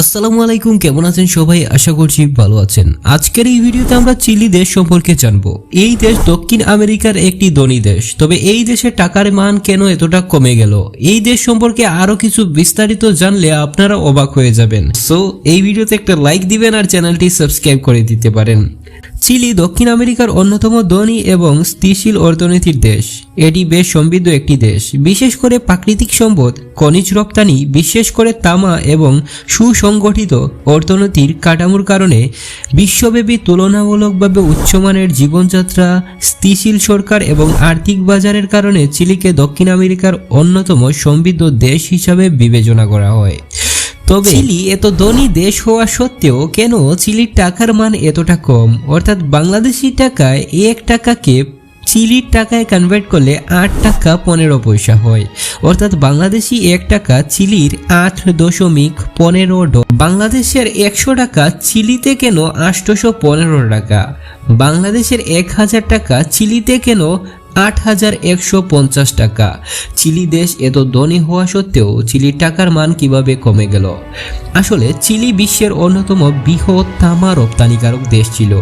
আসসালামু আলাইকুম, কেমন আছেন সবাই? আশা করছি ভালো আছেন। আজকের এই ভিডিওতে আমরা চিলি দেশ সম্পর্কে জানব। এই দেশ দক্ষিণ আমেরিকার একটি ধনী দেশ। তবে এই দেশের টাকার মান কেন এতটা কমে গেল? এই দেশ সম্পর্কে আরও কিছু বিস্তারিত জানলে আপনারা অবাক হয়ে যাবেন। সো এই ভিডিওতে একটা লাইক দিবেন আর চ্যানেলটি সাবস্ক্রাইব করে দিতে পারেন। চিলি দক্ষিণ আমেরিকার অন্যতম ধনী এবং স্থিতিশীল অর্থনীতির দেশ। এটি বেশ সমৃদ্ধ একটি দেশ। বিশেষ করে প্রাকৃতিক সম্পদ, খনিজ রপ্তানি, বিশেষ করে তামা এবং সুসংগঠিত অর্থনীতির কাঠামোর কারণে বিশ্বব্যাপী তুলনামূলকভাবে উচ্চমানের জীবনযাত্রা, স্থিতিশীল সরকার এবং আর্থিক বাজারের কারণে চিলিকে দক্ষিণ আমেরিকার অন্যতম সমৃদ্ধ দেশ হিসাবে বিবেচনা করা হয়। তবে চিলি এত ধনী দেশ হওয়া সত্ত্বেও কেন চিলির টাকার মান এতটা কম? অর্থাৎ বাংলাদেশি টাকায় এক টাকাকে চিলির টাকায় কনভার্ট করলে আট টাকা পনেরো পয়সা হয়। অর্থাৎ বাংলাদেশি এক টাকা চিলির আট দশমিক পনেরো বাংলাদেশের একশো টাকা চিলিতে কেন আটশোশো পনেরো টাকা? বাংলাদেশের এক হাজার টাকা চিলিতে কেন আট হাজার একশো পঞ্চাশ টাকা। চিলি দেশ এত ধনী হওয়া সত্ত্বেও চিলির টাকার মান কীভাবে কমে গেল? আসলে চিলি বিশ্বের অন্যতম বৃহৎ তামা রপ্তানিকারক দেশ ছিল।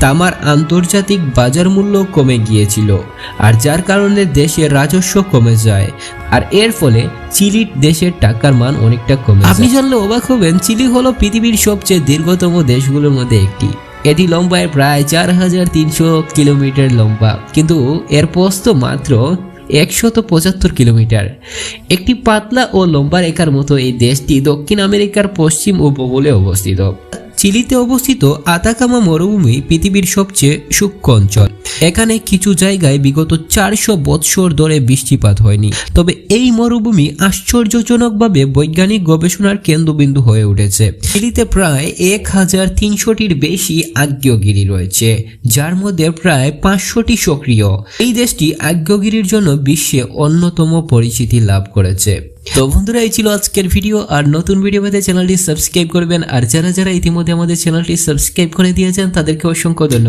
তামার আন্তর্জাতিক বাজার মূল্য কমে গিয়েছিল আর যার কারণে দেশের রাজস্ব কমে যায় আর এর ফলে চিলির দেশের টাকার মান অনেকটা কমে আপনি জানলে অবাক হবেন চিলি হলো পৃথিবীর সবচেয়ে দীর্ঘতম দেশগুলোর মধ্যে একটি। এটি লম্বায় প্রায় চার হাজার তিনশো কিলোমিটার লম্বা। কিন্তু এর প্রস্থ মাত্র একশত পঁচাত্তর কিলোমিটার। একটি পাতলা ও লম্বা রেখার মতো এই দেশটি দক্ষিণ আমেরিকার পশ্চিম উপকূলে অবস্থিত। চিলিতে অবস্থিত আতাকামা মরুভূমি পৃথিবীর সবচেয়ে সূক্ষ্ম অঞ্চল। এখানে কিছু জায়গায় বিগত চারশো বৎসর ধরে বৃষ্টিপাত হয়নি। তবে এই মরুভূমি আশ্চর্যজনকভাবে বৈজ্ঞানিক গবেষণার কেন্দ্রবিন্দু হয়ে উঠেছে। চিলিতে প্রায় এক হাজার তিনশোটির বেশি আগ্নেয়গিরি রয়েছে, যার মধ্যে প্রায় পাঁচশোটি সক্রিয়। এই দেশটি আগ্নেয়গিরির জন্য বিশ্বে অন্যতম পরিচিতি লাভ করেছে। তো বন্ধুরা, এই ছিল আজকের ভিডিও আর নতুন ভিডিও পেতে চ্যানেলটি সাবস্ক্রাইব করবেন। আর যারা যারা ইতিমধ্যে আমাদের চ্যানেলটি সাবস্ক্রাইব করে দিয়েছেন, তাদেরকে অসংখ্য ধন্যবাদ।